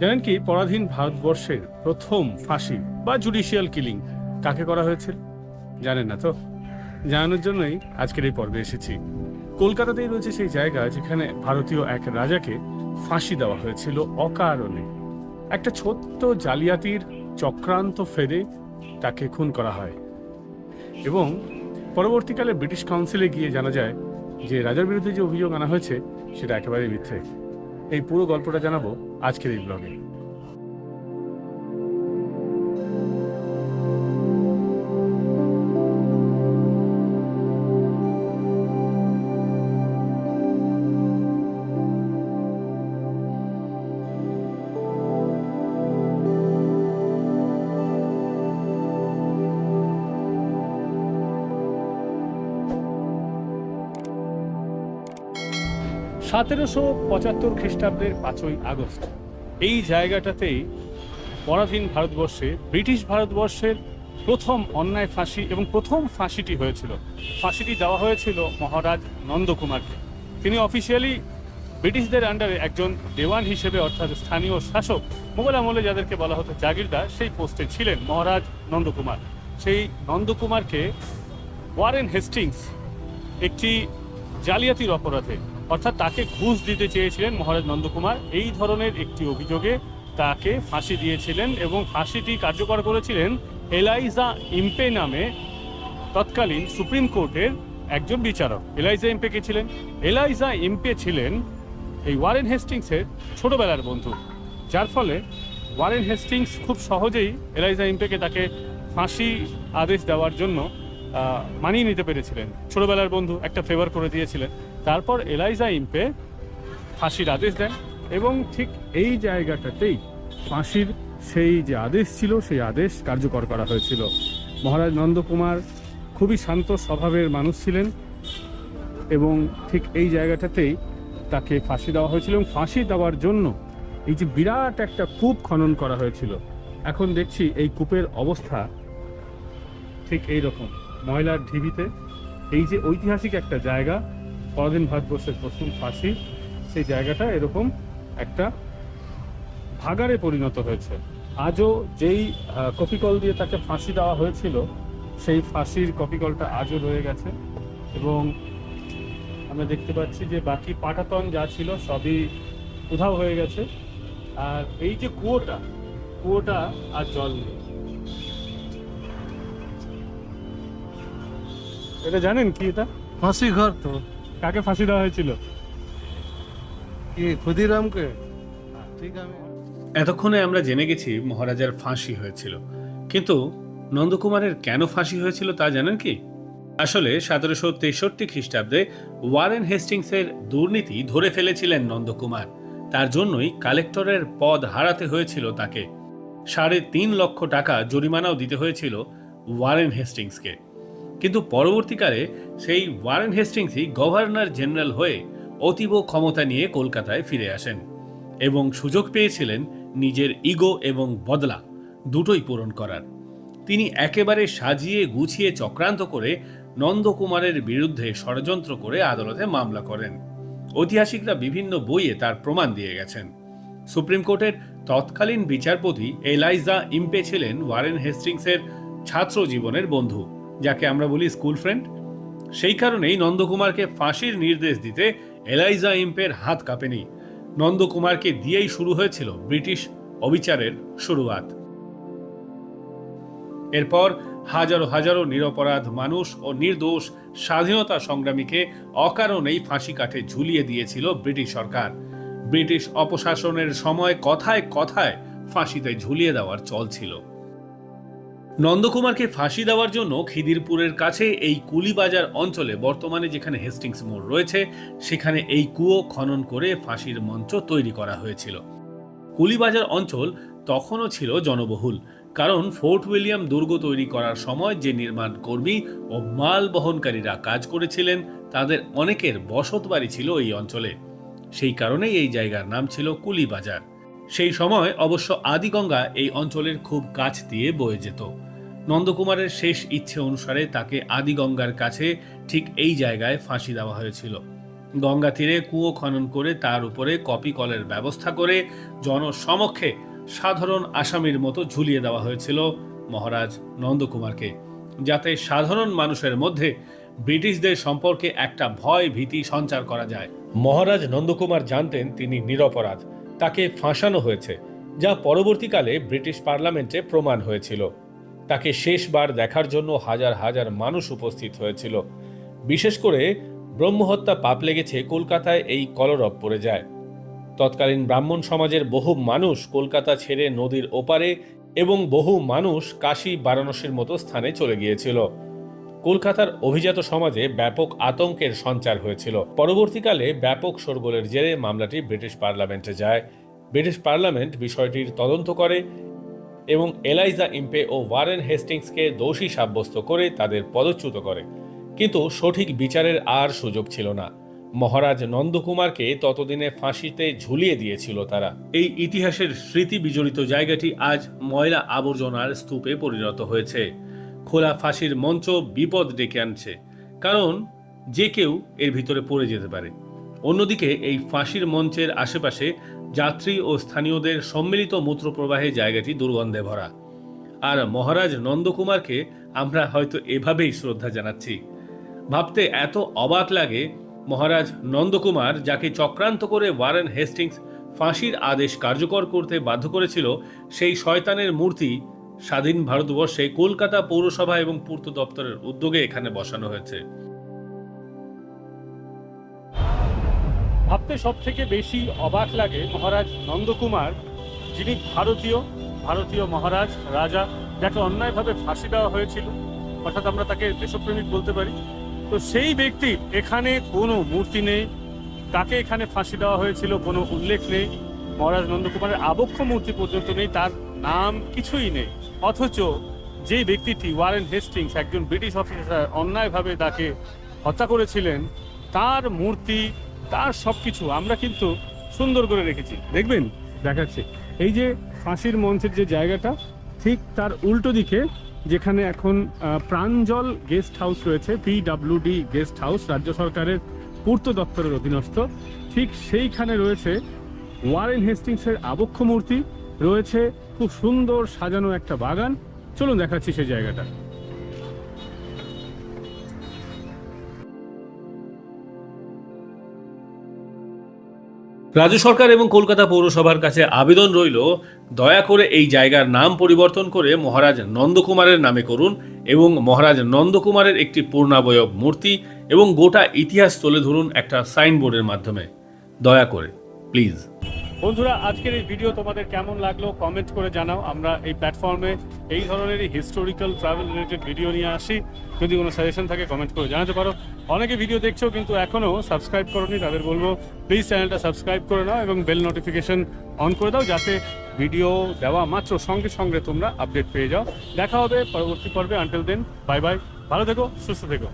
জানেন কি, পরাধীন ভারতবর্ষের প্রথম ফাঁসি বা জুডিশিয়াল কিলিং কাকে করা হয়েছিল? জানেন না তো? জানানোর জন্যই আজকের এই পর্বে এসেছি। কলকাতাতেই রয়েছে সেই জায়গা যেখানে ভারতীয় এক রাজাকে ফাঁসি দেওয়া হয়েছিল অকারণে। একটা ছোট্ট জালিয়াতির চক্রান্ত ফেদে তাকে খুন করা হয়। এবং পরবর্তীকালে ব্রিটিশ কাউন্সিলে গিয়ে জানা যায় যে রাজার বিরুদ্ধে যে অভিযোগ আনা হয়েছে, সেটা একেবারেই মিথ্যে। এই পুরো গল্পটা জানাব আজকের এই ব্লগে সতেরোশো পঁচাত্তর খ্রিস্টাব্দের পাঁচই আগস্ট। এই জায়গাটাতেই পরাধীন ভারতবর্ষে, ব্রিটিশ ভারতবর্ষের প্রথম অন্যায় ফাঁসি এবং প্রথম ফাঁসিটি হয়েছিল। ফাঁসিটি দেওয়া হয়েছিল মহারাজ নন্দকুমারকে। তিনি অফিসিয়ালি ব্রিটিশদের আন্ডারে একজন দেওয়ান হিসেবে, অর্থাৎ স্থানীয় শাসক মোগল আমলে যাদেরকে বলা হতো জাগিরদার, সেই পোস্টে ছিলেন মহারাজ নন্দকুমার। সেই নন্দকুমারকে ওয়ারেন হেস্টিংস একটি জালিয়াতির অপরাধে অর্থাৎ তাকে ঘুষ দিতে চেয়েছিলেন মহারাজ নন্দকুমার। এই ধরনের একটি অভিযোগে তাকে ফাঁসি দিয়েছিলেন এবং ফাঁসিটি কার্যকর করেছিলেন এলাইজা ইম্পে নামে তৎকালীন সুপ্রিম কোর্টের একজন বিচারক। এলাইজা ইম্পে কে ছিলেন? এলাইজা ইম্পে ছিলেন এই ওয়ারেন হেস্টিংসের ছোটবেলার বন্ধু। যার ফলে ওয়ারেন হেস্টিংস খুব সহজেই এলাইজা ইম্পেকে তাকে ফাঁসি আদেশ দেওয়ার জন্য মানিয়ে নিতে পেরেছিলেন। ছোটবেলার বন্ধু, একটা ফেভার করে দিয়েছিলেন। তারপর এলাইজা ইম্পে ফাঁসির আদেশ দেন এবং ঠিক এই জায়গাটাতেই ফাঁসির সেই যে আদেশ ছিল, সেই আদেশ কার্যকর করা হয়েছিল। মহারাজ নন্দকুমার খুবই শান্ত স্বভাবের মানুষ ছিলেন এবং ঠিক এই জায়গাটাতেই তাকে ফাঁসি দেওয়া হয়েছিল এবং ফাঁসি দেওয়ার জন্য এই যে বিরাট একটা কূপ খনন করা হয়েছিল, এখন দেখছি এই কূপের অবস্থা ঠিক এই রকম ময়লার ঢিবিতে এই যে ঐতিহাসিক একটা জায়গা পরাধীন ভারতবর্ষের প্রথম ফাঁসি, সেই জায়গাটা এরকম একটা ভাগারে পরিণত হয়েছে। আজও যেই কপিকল দিয়ে তাকে ফাঁসি দেওয়া হয়েছিল, সেই ফাঁসির কপিকলটা আজও রয়ে গেছে এবং আমরা দেখতে পাচ্ছি যে বাকি পাটাতন যা ছিল সবই উধাও হয়ে গেছে। আর এই যে কুয়োটা কুয়োটা আর জল নেই। এটা জানেন কি এটা? ফাঁসি ঘর তো। কাকে ফাঁসি দেওয়া হয়েছিল? কি ক্ষুদিরামকে? ঠিক আমি এতক্ষণে আমরা জেনে গেছি মহারাজার ফাঁসি হয়েছিল। কিন্তু নন্দকুমারের কেন ফাঁসি হয়েছিল তা জানেন কি? আসলে সতেরোশো তেষট্টি খ্রিস্টাব্দে ওয়ারেন হেস্টিংসের দুর্নীতি ধরে ফেলেছিলেন নন্দকুমার। তার জন্যই কালেক্টরের পদ হারাতে হয়েছিল তাকে। সাড়ে তিন লক্ষ টাকা জরিমানাও দিতে হয়েছিল ওয়ারেন হেস্টিংসকে। কিন্তু পরবর্তীকালে সেই ওয়ারেন হেস্টিংসই গভর্নর জেনারেল হয়ে অতীব ক্ষমতা নিয়ে কলকাতায় ফিরে আসেন এবং সুযোগ পেয়েছিলেন নিজের ইগো এবং বদলা দুটোই পূরণ করার। তিনি একেবারে সাজিয়ে গুছিয়ে চক্রান্ত করে নন্দকুমারের বিরুদ্ধে ষড়যন্ত্র করে আদালতে মামলা করেন। ঐতিহাসিকরা বিভিন্ন বইয়ে তার প্রমাণ দিয়ে গেছেন। সুপ্রিম কোর্টের তৎকালীন বিচারপতি এলাইজা ইম্পে ছিলেন ওয়ারেন হেস্টিংসের ছাত্র জীবনের বন্ধু। যাকে আমরা বলি স্কুল ফ্রেন্ড। সেই কারণেই নন্দকুমারকে ফাঁসির নির্দেশ দিতে এলাইজা ইম্পের হাত কাঁপেনি। নন্দকুমারকে দিয়েই শুরু হয়েছিল ব্রিটিশ অবিচারের শুরুয়াত। এরপর হাজারো হাজারো নিরপরাধ মানুষ ও নির্দোষ স্বাধীনতা সংগ্রামীকে অকারণেই ফাঁসি কাঠে ঝুলিয়ে দিয়েছিল ব্রিটিশ সরকার। ব্রিটিশ অপশাসনের সময় কথায় কথায় ফাঁসিতে ঝুলিয়ে দেওয়ার চল ছিল। নন্দকুমারকে ফাঁসি দেওয়ার জন্য খিদিরপুরের কাছে এই কুলিবাজার অঞ্চলে বর্তমানে যেখানে হেস্টিংস মোড় রয়েছে, সেখানে এই কুয়ো খনন করে ফাঁসির মঞ্চ তৈরি করা হয়েছিল। কুলিবাজার অঞ্চল তখনও ছিল জনবহুল, কারণ ফোর্ট উইলিয়াম দুর্গ তৈরি করার সময় যে নির্মাণ কর্মী ও মাল বহনকারীরা কাজ করেছিলেন, তাদের অনেকের বসত বাড়ি ছিল এই অঞ্চলে। সেই কারণেই এই জায়গার নাম ছিল কুলিবাজার। সেই সময় অবশ্য আদিগঙ্গা এই অঞ্চলের খুব কাছ দিয়ে বয়ে যেত। নন্দকুমারের শেষ ইচ্ছে অনুসারে তাকে আদিগঙ্গার কাছে ঠিক এই জায়গায় ফাঁসি দেওয়া হয়েছিল। গঙ্গা তীরে কুয়ো খনন করে তার উপরে কপি কলের ব্যবস্থা করে জনসমক্ষে সাধারণ আসামির মতো ঝুলিয়ে দেওয়া হয়েছিল মহারাজ নন্দকুমারকে, যাতে সাধারণ মানুষের মধ্যে ব্রিটিশদের সম্পর্কে একটা ভয় ভীতি সঞ্চার করা যায়। মহারাজ নন্দকুমার জানতেন তিনি নিরপরাধ, তাকে ফাঁসানো হয়েছে, যা পরবর্তীকালে ব্রিটিশ পার্লামেন্টে প্রমাণ হয়েছিল। তাকে শেষবার দেখার জন্য হাজার হাজার মানুষ উপস্থিত হয়েছিল। বিশেষ করে ব্রহ্মহত্যা পাপ লেগেছে কলকাতায় এই কলরব পড়ে যায়। তৎকালীন ব্রাহ্মণ সমাজের বহু মানুষ কলকাতা ছেড়ে নদীর ওপারে এবং বহু মানুষ কাশী, বারাণসীর মতো স্থানে চলে গিয়েছিল। কলকাতার অভিজাত সমাজে ব্যাপক আতঙ্কের সঞ্চার হয়েছিল। পরবর্তীকালে ব্যাপক শোরগোলের জেরে মামলাটি ব্রিটিশ পার্লামেন্টে যায়। ব্রিটিশ পার্লামেন্ট বিষয়টির তদন্ত করে এবং এলাইজা ইম্পে ও ওয়ারেন হেস্টিংসকে দোষী সাব্যস্ত করে তাদের পদচ্যুত করে। কিন্তু সঠিক বিচারের আর সুযোগ ছিল না। মহারাজ নন্দকুমারকে ততদিনে ফাঁসিতে ঝুলিয়ে দিয়েছিল তারা। এই ইতিহাসের স্মৃতি বিজড়িত জায়গাটি আজ ময়লা আবর্জনার স্তূপে পরিণত হয়েছে। খোলা ফাঁসির মঞ্চ বিপদ ডেকে আনছে। কারণ যে কেউ এর ভিতরে পড়ে যেতে পারে। অন্যদিকে এই ফাঁসির মঞ্চের আশেপাশে যাত্রী ও স্থানীয়দের সম্মিলিত মূত্রপ্রবাহে জায়গাটি দুর্গন্ধে ভরা। আর মহারাজ নন্দকুমারকে আমরা হয়তো এভাবেই শ্রদ্ধা জানাচ্ছি। ভাবতে এত অবাক লাগে, মহারাজ নন্দকুমার যাকে চক্রান্ত করে ওয়ারেন হেস্টিংস ফাঁসির আদেশ কার্যকর করতে বাধ্য করেছিল, সেই শয়তানের মূর্তি স্বাধীন ভারতবর্ষে কলকাতা পৌরসভা এবং পূর্ত দপ্তরের উদ্যোগে এখানে বসানো হয়েছে। ভাবতে সব থেকে বেশি অবাক লাগে মহারাজ নন্দকুমার, যিনি ভারতীয় ভারতীয় মহারাজ, রাজা, যাকে অন্যায়ভাবে ফাঁসি দেওয়া হয়েছিল, অর্থাৎ আমরা তাকে দেশপ্রেমিক বলতে পারি। তো সেই ব্যক্তির এখানে কোনো মূর্তি নেই, কাকে এখানে ফাঁসি দেওয়া হয়েছিল কোনো উল্লেখ নেই, মহারাজ নন্দকুমারের আবক্ষ মূর্তি পর্যন্ত নেই, তার নাম কিছুই নেই। অথচ যে ব্যক্তিটি ওয়ারেন হেস্টিংস, একজন ব্রিটিশ অফিসার, অন্যায়ভাবে তাকে হত্যা করেছিলেন, তার মূর্তি তার সবকিছু আমরা কিন্তু সুন্দর করে রেখেছি। দেখবেন? দেখাচ্ছি। এই যে ফাঁসির মঞ্চের যে জায়গাটা, ঠিক তার উল্টো দিকে যেখানে এখন প্রাঞ্জল গেস্ট হাউস রয়েছে পিডাব্লিউডি গেস্ট হাউস, রাজ্য সরকারের পূর্ত দপ্তরের অধীনস্থ। ঠিক সেইখানে রয়েছে ওয়ারেন হেস্টিংসের আবক্ষ মূর্তি, রয়েছে খুব সুন্দর সাজানো একটা বাগান। চলুন দেখাচ্ছি সেই জায়গাটা। রাজ্য সরকার এবং কলকাতা পৌরসভার কাছে আবেদন রইল, দয়া করে এই জায়গার নাম পরিবর্তন করে মহারাজ নন্দকুমারের নামে করুন এবং মহারাজ নন্দকুমারের একটি পূর্ণাবয়ব মূর্তি এবং গোটা ইতিহাস তুলে ধরুন একটা সাইনবোর্ডের মাধ্যমে। দয়া করে, প্লিজ। বন্ধুরা, আজকের এই ভিডিও তোমাদের কেমন লাগল কমেন্ট করে জানাও। আমরা এই প্ল্যাটফর্মে এই ধরনেরই হিস্টোরিক্যাল ট্রাভেল রিলেটেড ভিডিও নিয়ে আসি। যদি কোনো সাজেশন থাকে কমেন্ট করে জানাতে পারো। অনেকে ভিডিও দেখছ কিন্তু এখনও সাবস্ক্রাইব করোনি, তাদের বলব প্লিজ চ্যানেলটা সাবস্ক্রাইব করে নাও এবং বেল নোটিফিকেশন অন করে দাও যাতে ভিডিও দেওয়া মাত্র সঙ্গে সঙ্গে তোমরা আপডেট পেয়ে যাও। দেখা হবে পরবর্তী পর্বে। আনটিল দেন বাই বাই ভালো থেকো, সুস্থ থেকো।